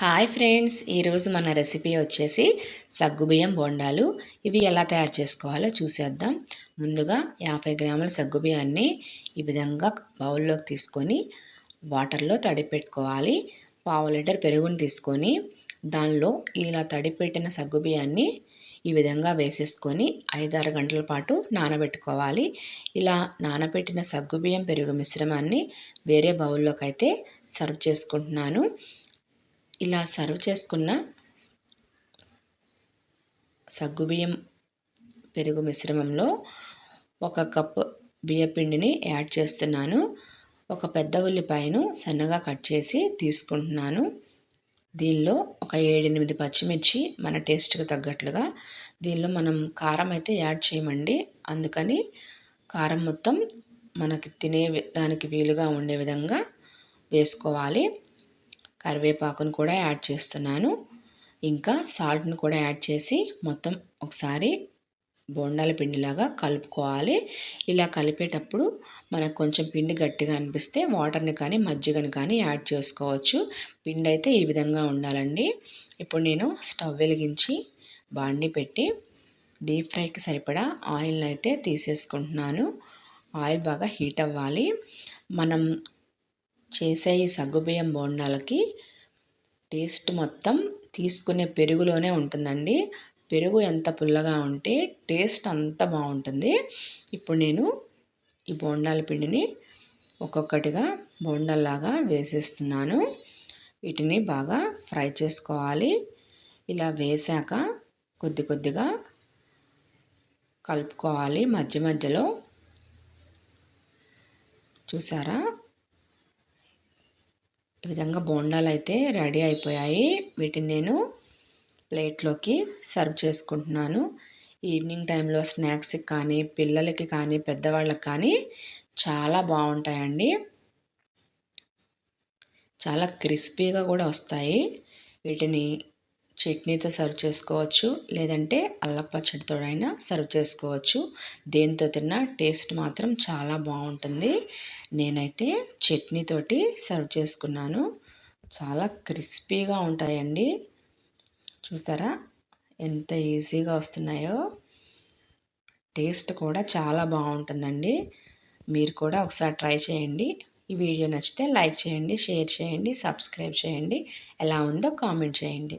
Hi friends ఈరోజు మన recipe వచ్చేసి సగ్గుబియ్యం బోండాలు. ఇవి ఎలా తయారు చేసుకోవాలో చూసేద్దాం. ముందుగా యాభై గ్రాముల సగ్గుబియ్యాన్ని ఈ విధంగా బౌల్లోకి తీసుకొని వాటర్లో తడిపెట్టుకోవాలి. పావు లీటర్ పెరుగుని తీసుకొని దానిలో ఇలా తడిపెట్టిన సగ్గుబియ్యాన్ని ఈ విధంగా వేసేసుకొని ఐదారు గంటల పాటు నానబెట్టుకోవాలి. ఇలా నానబెట్టిన సగ్గుబియ్యం పెరుగు మిశ్రమాన్ని వేరే బౌల్లోకి అయితే సర్వ్ చేసుకుంటున్నాను. ఇలా సర్వ్ చేసుకున్న సగ్గుబియ్యం పెరుగు మిశ్రమంలో ఒక కప్పు బియ్యపిండిని యాడ్ చేస్తున్నాను. ఒక పెద్ద ఉల్లిపాయను సన్నగా కట్ చేసి తీసుకుంటున్నాను. దీనిలో ఒక ఏడెనిమిది పచ్చిమిర్చి మన టేస్ట్కి తగ్గట్లుగా దీనిలో మనం కారం అయితే యాడ్ చేయమండి. అందుకని కారం మొత్తం మనకి తినే దానికి వీలుగా ఉండే విధంగా వేసుకోవాలి. కరివేపాకును కూడా యాడ్ చేస్తున్నాను. ఇంకా సాల్ట్ని కూడా యాడ్ చేసి మొత్తం ఒకసారి బొండాల పిండిలాగా కలుపుకోవాలి. ఇలా కలిపేటప్పుడు మనకు కొంచెం పిండి గట్టిగా అనిపిస్తే వాటర్ని కానీ మజ్జిగని కానీ యాడ్ చేసుకోవచ్చు. పిండి అయితే ఈ విధంగా ఉండాలండి. ఇప్పుడు నేను స్టవ్ వెలిగించి బాండి పెట్టి డీప్ ఫ్రైకి సరిపడా ఆయిల్ని అయితే తీసేసుకుంటున్నాను. ఆయిల్ బాగా హీట్ అవ్వాలి. మనం చేసే ఈ సగ్గుబియ్యం బోండాలకి టేస్ట్ మొత్తం తీసుకునే పెరుగులోనే ఉంటుందండి. పెరుగు ఎంత పుల్లగా ఉంటే టేస్ట్ అంత బాగుంటుంది. ఇప్పుడు నేను ఈ బోండాల పిండిని ఒక్కొక్కటిగా బోండాల్లాగా వేసేస్తున్నాను. వీటిని బాగా ఫ్రై చేసుకోవాలి. ఇలా వేసాక కొద్ది కొద్దిగా కలుపుకోవాలి మధ్య మధ్యలో. చూసారా? ఈ విధంగా బోండాలు అయితే రెడీ అయిపోయాయి. వీటిని నేను ప్లేట్లోకి సర్వ్ చేసుకుంటున్నాను. ఈవినింగ్ టైంలో స్నాక్స్కి కానీ పిల్లలకి కానీ పెద్దవాళ్ళకి కానీ చాలా బాగుంటాయండి. చాలా క్రిస్పీగా కూడా వస్తాయి. వీటిని చట్నీతో సర్వ్ చేసుకోవచ్చు. లేదంటే అల్లం పచ్చడితోడైనా సర్వ్ చేసుకోవచ్చు. దేంతో తిన్నా టేస్ట్ మాత్రం చాలా బాగుంటుంది. నేనైతే చట్నీతోటి సర్వ్ చేసుకున్నాను. చాలా క్రిస్పీగా ఉంటాయండి. చూసారా? ఎంత ఈజీగా వస్తున్నాయో. టేస్ట్ కూడా చాలా బాగుంటుందండి. మీరు కూడా ఒకసారి ట్రై చేయండి. ఈ వీడియో నచ్చితే లైక్ చేయండి షేర్ చేయండి సబ్స్క్రైబ్ చేయండి. ఎలా ఉందో కామెంట్ చేయండి.